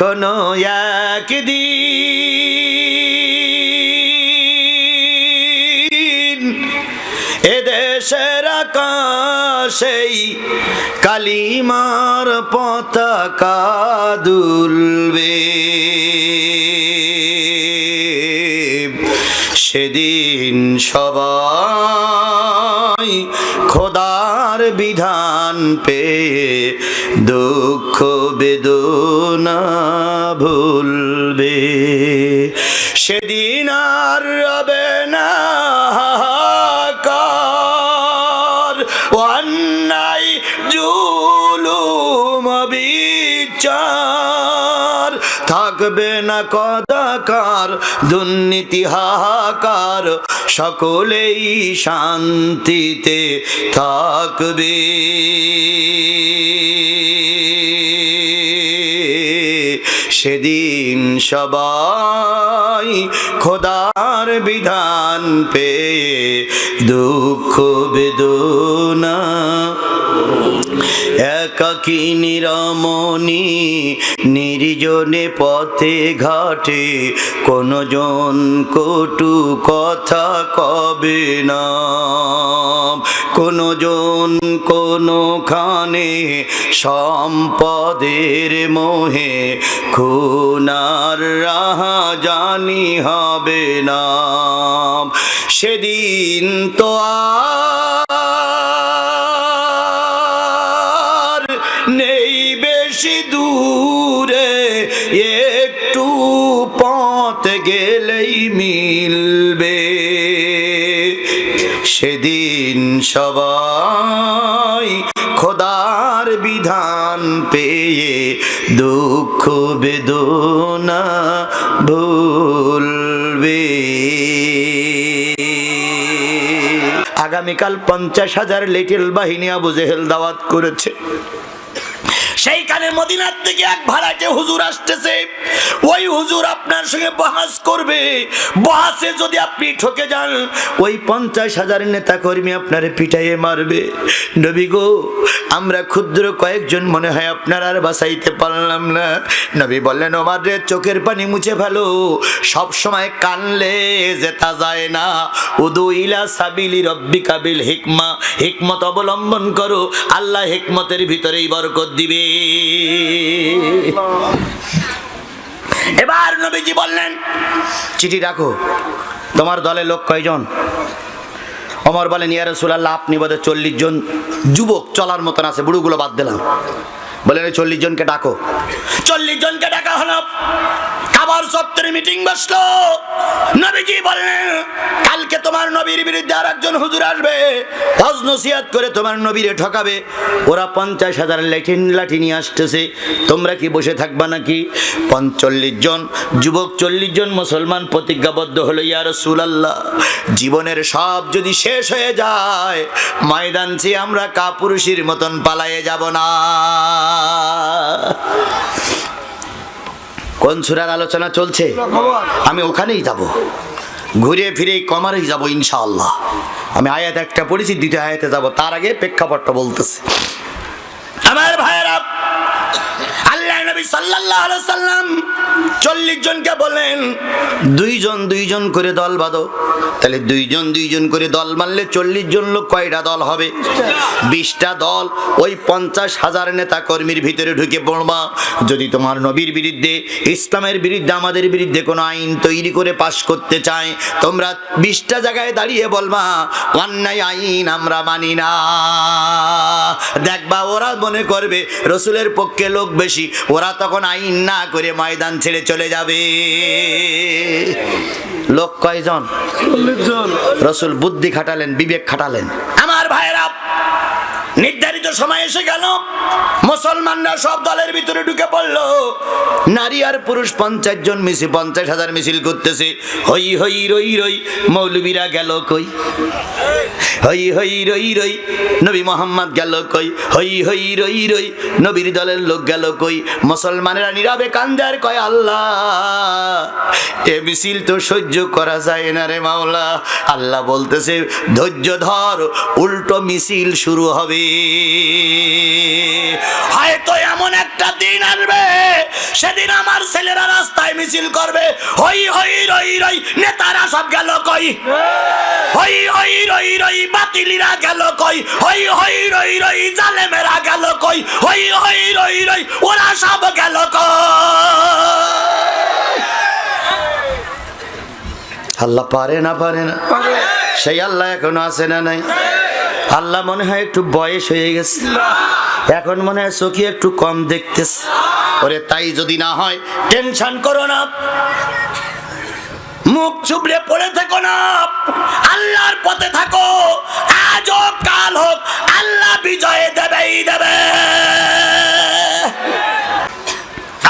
কোনো একদিন এদেশের আকাশেই কালিমার পতাকা দুলবে। সেদিন সবাই খোদার বিধান পেয়ে দুঃখ বেদনা ভুলবে। সেদিন আর রবে না থাকবে না কদাকার দুর্নীতি হাহাকার সকলেই শান্তিতে থাকবে। সেদিন সবাই খোদার বিধান পেয়ে দুঃখ বেদনা একাকি নিরমণি, নির্জনে পথে ঘাটে কোনো জন কটু কথা কবে না কোনো জন কোনোখানে সম্পদের মোহে, খুনার রাহা জানি হবে না সেদিন তো আর পথ গেলেই মিলবে। সেদিন সবাই খোদার বিধান পেয়ে দুঃখ বেদনা ভুলবে। আগামীকাল পঞ্চাশ হাজার লিটিল বাহিনী আবু জেহেল দাওয়াত করেছে। সেইখানে মদিনার থেকে এক ভাড়াটে হুজুর আসতেছে, ওই হুজুর আপনার সঙ্গে বহাস করবে। বহাসে যদি আপনি ঠকে যান, ওই পঞ্চাশ হাজার নেতা কর্মী আপনার পিটাইয়ে মারবে। নবী গো আমরা ক্ষুদ্র কয়েকজন মনে হয় আপনার আর বাসাইতে পারলাম না। নবী বললেন, ওমার রে, চোখের পানি মুছে ফেলো। সব সময় কানলে যেতা যায় না। উদু ইলা সাবিলি রব্বি কাবিল হিকমা। হিকমত অবলম্বন করো। আল্লাহ হিকমতের ভিতরেই বরকত দিবে। এবার নবীজি বললেন, চিঠি রাখো। তোমার দলে লোক কয়জন? অমর বলেন ইয়ারসুল্লাহ আপনি বোধহয় চল্লিশ জন যুবক চলার মতন আছে বুড়োগুলো বাদ দিলাম। বলেন চল্লিশ জনকে ডাকো। চল্লিশ জনকে ডাকা হলো। খাবার সত্তরে মিটিং বসল। নবীজি বলেন কালকে তোমার নবীর বিরুদ্ধে আর একজন হুজুর আসবে। হজ নসিহাত করে তোমার নবীরে ঠকাবে। ওরা পঞ্চাশ হাজার লাঠিন লাঠি নিয়ে আসতেছে। তোমরা কি বসে থাকবা নাকি? পঞ্চল্লিশ জন। যুবক চল্লিশ জন মুসলমান প্রতিজ্ঞাবদ্ধ হলো ইয়ার সুলাল্লাহ জীবনের সব যদি শেষ হয়ে যায়, ময়দান আমরা কাপুরুষের মতন পালায়ে যাব না। কোন সুরার আলোচনা চলছে? আমি ওখানেই যাব। ঘুরে ফিরে কমারেই যাব ইনশাআল্লাহ। আমি আয়াত একটা পড়েছি, দ্বিতীয় আয়াতে যাব। তার আগে প্রেক্ষাপটটা বলতেছে আমার ভাইয়েরা আল্লাহ নবী সাল্লাম চল্লিশ জনকে বলেন, দুইজন দুইজন করে দল বাঁধো। তাহলে দুইজন দুইজন করে দল মারলে চল্লিশ জন লোক কয়টা দল হবে? বিশটা দল। ওই পঞ্চাশ হাজার নেতা কর্মীর ভিতরে ঢুকে পড়বা। যদি তোমার নবীর বিরুদ্ধে, ইসলামের বিরুদ্ধে, আমাদের বিরুদ্ধে কোনো আইন তৈরি করে পাশ করতে চায়, তোমরা বিশটা জায়গায় দাঁড়িয়ে বলবা, অন্যায় আইন আমরা মানি না। দেখবা ওরা মনে করবে, রসুলের পক্ষে লোক বেশি, ওরা তখন আইন না করে ময়দান ছেড়ে চলে যাবে। লোক কয়জন? রসুল বুদ্ধি খাটালেন বিবেক খাটালেন। আমার ভাইয়েরা নির্ধারিত সময় এসে গেল। মুসলমানরা সব দলের ভিতরে ঢুকে পড়ল। নারী আর পুরুষ পঞ্চাশ জন মিছিল পঞ্চাশ হাজার মিছিল করতেছে। হই হই রই রই মৌলবীরা গেল কই? হই হই রই রই, নবী মোহাম্মদ গেল কই? হই হই রই রই, নবীর দলের লোক গেল কই? মুসলমানেরা নীরবে কান্দার কয়, আল্লাহ, এ মিছিল তো সহ্য করা যায় না রে মাওলা। আল্লাহ বলতেছে, ধৈর্য ধর, উল্টো মিছিল শুরু হবে। হয়তো এমন একটা দিন আসবে, সেদিন আমার ছেলেরা রাস্তায় মিছিল করবে। হই হই রই রই, নেতারা সব গেল কই? হই হই, রই রই, বাতিলিরা গেল কই? হই হই, রই রই, জালেমেরা গেল কই? হই হই, রই রই, ওরা সব গেল কই? আল্লাহ পারে না পারে না। সেই আল্লাহ এখনও আছে না নাই? আল্লাহ মনে হয় একটু বয়স হয়ে গেছে। এখন মনে হয় চোখে একটু কম দেখতেছে। ওরে তাই যদি না হয়, টেনশন করো না। মুখ চুবড়ে পড়ে থেকো না। আল্লাহর পথে থাকো। আজ কাল হোক, আল্লাহ বিজয় দেবেই দেবে।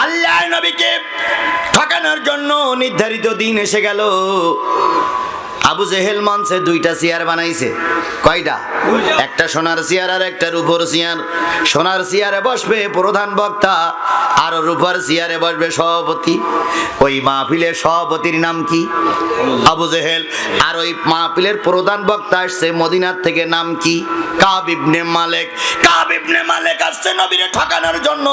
আল্লাহ নবীকে ঠকানোর জন্য নির্ধারিত দিন এসে গেল। আবু জেহেল মঞ্চে দুইটা চেয়ার বানাইছে। কয়টা? একটা সোনার চেয়ার আর একটা রূপর চেয়ার। সোনার চেয়ারে বসবে প্রধান বক্তা, আর রূপার চেয়ারে বসবে সভাপতি। ওই মাহফিলের সভাপতির নাম কি? আবু জেহেল। আর ওই মাহফিলের প্রধান বক্তা আসছে, মদিনার থেকে নাম কি? কাব ইবনে মালেক। কাব ইবনে মালেক আসছে নবীরে ঠকানোর জন্য।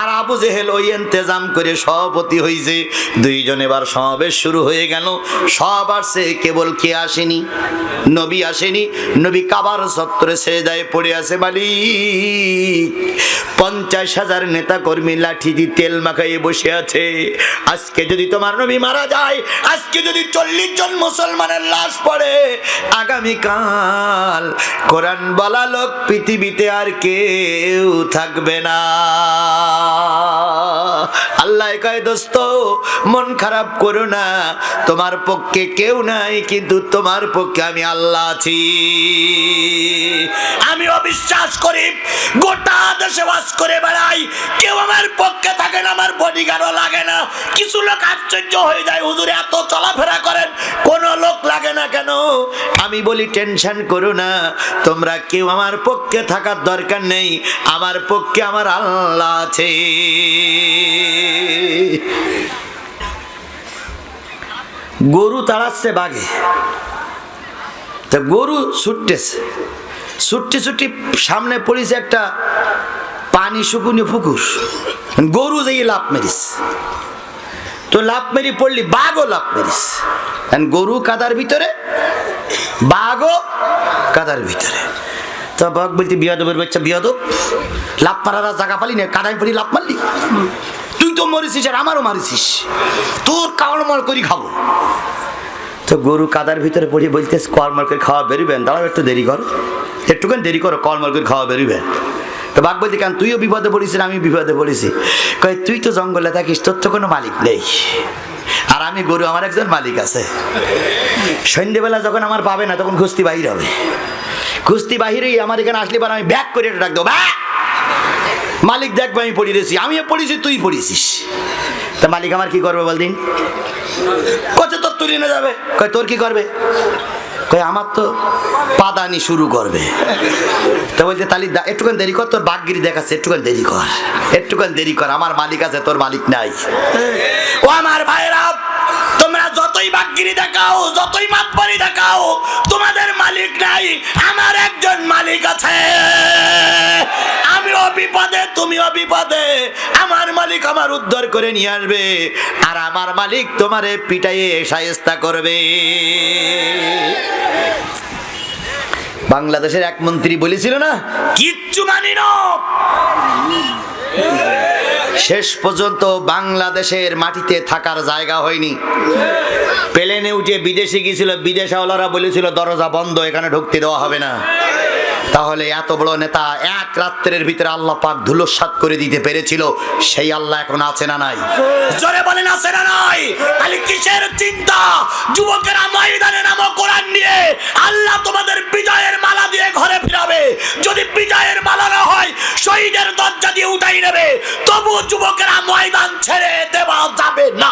আর আবু জেহেল ওই ইন্তেজাম করে সভাপতি হইছে। দুইজন এবার সমাবেশ শুরু হয়ে গেল। সব আসছে, কেবল কে আসেনি, নবী আসেনি, নবী কাবার সত্তরে সেজায় পড়ে আছে মালিক। পঞ্চাশ হাজার নেতা কর্মী লাঠি দিয়ে তেল মাখাইয়ে বসে আছে। আজকে যদি তোমার নবী মারা যায়, আজকে যদি চল্লিশ জন মুসলমানের লাশ পড়ে, আগামীকাল কোরআন বলা লোক পৃথিবীতে আর কেউ থাকবে না। আল্লাহ কয়, দোস্ত, মন খারাপ করো না, তোমার পক্ষে কেউ নাই কিন্তু তোমার পক্ষে আমি আল্লাহ আছি। আমি অবিশ্বাস করি, গোটা দেশে বাস করে বেড়াই। কেউ আমার পক্ষে থাকে না, আমার বডিগার্ডও লাগে না। কিছু লোক আশ্চর্য হয়ে যায়, হুজুরে এত চলাফেরা করেন, কোন লোক লাগে না কেন? আমি বলি, টেনশন করো না, তোমরা কেউ আমার পক্ষে থাকার দরকার নেই, আমার পক্ষে আমার আল্লাহ আছে। গরু তাড়াচ্ছে বাঘে। তা গরু ছুটতেছে। ছুটতে ছুটি সামনে পড়েছে একটা পানি শুকুনি পুকুর। গরু যেই লাভ মেরিস তো লাভ মেরি পড়লি, বাঘও লাভ মেরিস গরু কাদার ভিতরে, বাঘও কাদার ভিতরে। তো বাঘ বলতে বিয়াদবের বাচ্চা, বিয়াদব লাভ মারার জায়গা পালি না, কাদায় পড়ি লাভ মারলি? তুই তো মরেছিস আর আমারও মারিছিস। তোর কামড় করি খাব। তো গরু কাদার ভিতরে পড়ে বলতে কলমল করে খাওয়া বেরোবেন। দাঁড়াও একটু দেরি করো। একটুখানি দেরি করো কলমল করে খাওয়া বেরোবেন। তো বাঘ বলতে কেন তুইও বিপদে পড়িস আমি বিপদে পড়েছি। কয়, তুই তো জঙ্গলে থাকিস, তোর তো কোনো মালিক নেই। আর আমি গরু, আমার একজন মালিক আছে। সন্ধ্যেবেলা যখন আমার পাবে না, তখন কুস্তি বাহির হবে। কুস্তি বাহিরেই আমার এখানে আসলে পর আমি ব্যাক করে এটা দেবো "ব্যাক!" মালিক দেখব, আমি পড়ি রেছি আমিও পড়েছি তুই পড়েছিস তা মালিক আমার কি করবে বলদিন? কত তুলে নিয়ে যাবে? কয় তোর কি করবে? কয় আমার তো পাদানি শুরু করবে। তো বলছে তালি একটুখানি দেরি কর তোর বাঘগিরি দেখাচ্ছে একটুখানি দেরি কর। একটুখানি দেরি কর আমার মালিক আছে তোর মালিক নাই। ও আমার ভাইরা তোমরা যতই বাঘগিরি দেখাও যতই মাতবারি দেখাও তোমাদের মালিক নাই আমার একজন মালিক আছে। তুমিও বিপদে। আমার মালিক আমার উদ্ধার করে নিয়ে আসবে। আর আমার মালিক তোমারে পিটাইয়ে সায়স্তা করবে। বাংলাদেশের এক মন্ত্রী বলেছিল না, কিচ্ছু মানি না। শেষ পর্যন্ত বাংলাদেশের মাটিতে থাকার জায়গা হয়নি। প্লেনে উঠে বিদেশে গিয়েছিল, বিদেশওয়ালারা বলেছিল, দরজা বন্ধ, এখানে ঢুকতে দেওয়া হবে না। তাহলে এত বড় নেতা এক রাত্রের ভিতরে আল্লাহ পাক ধুলোসাত করে দিতে পেরেছিল, সেই আল্লাহ এখন আছে না নাই? জোরে বলেন, আছে না নাই? তাহলে কিসের চিন্তা? যুবকেরা ময়দানে নামো কোরআন নিয়ে। আল্লাহ তোমাদের বিজয়ের মালা দিয়ে ঘরে ফিরাবে। যদি বিজয়ের মালা না হয়, শহীদের দরজা দিয়ে উঠাই নেবে। তবু যুবকেরা ময়দান ছেড়ে দেওয়া যাবে না।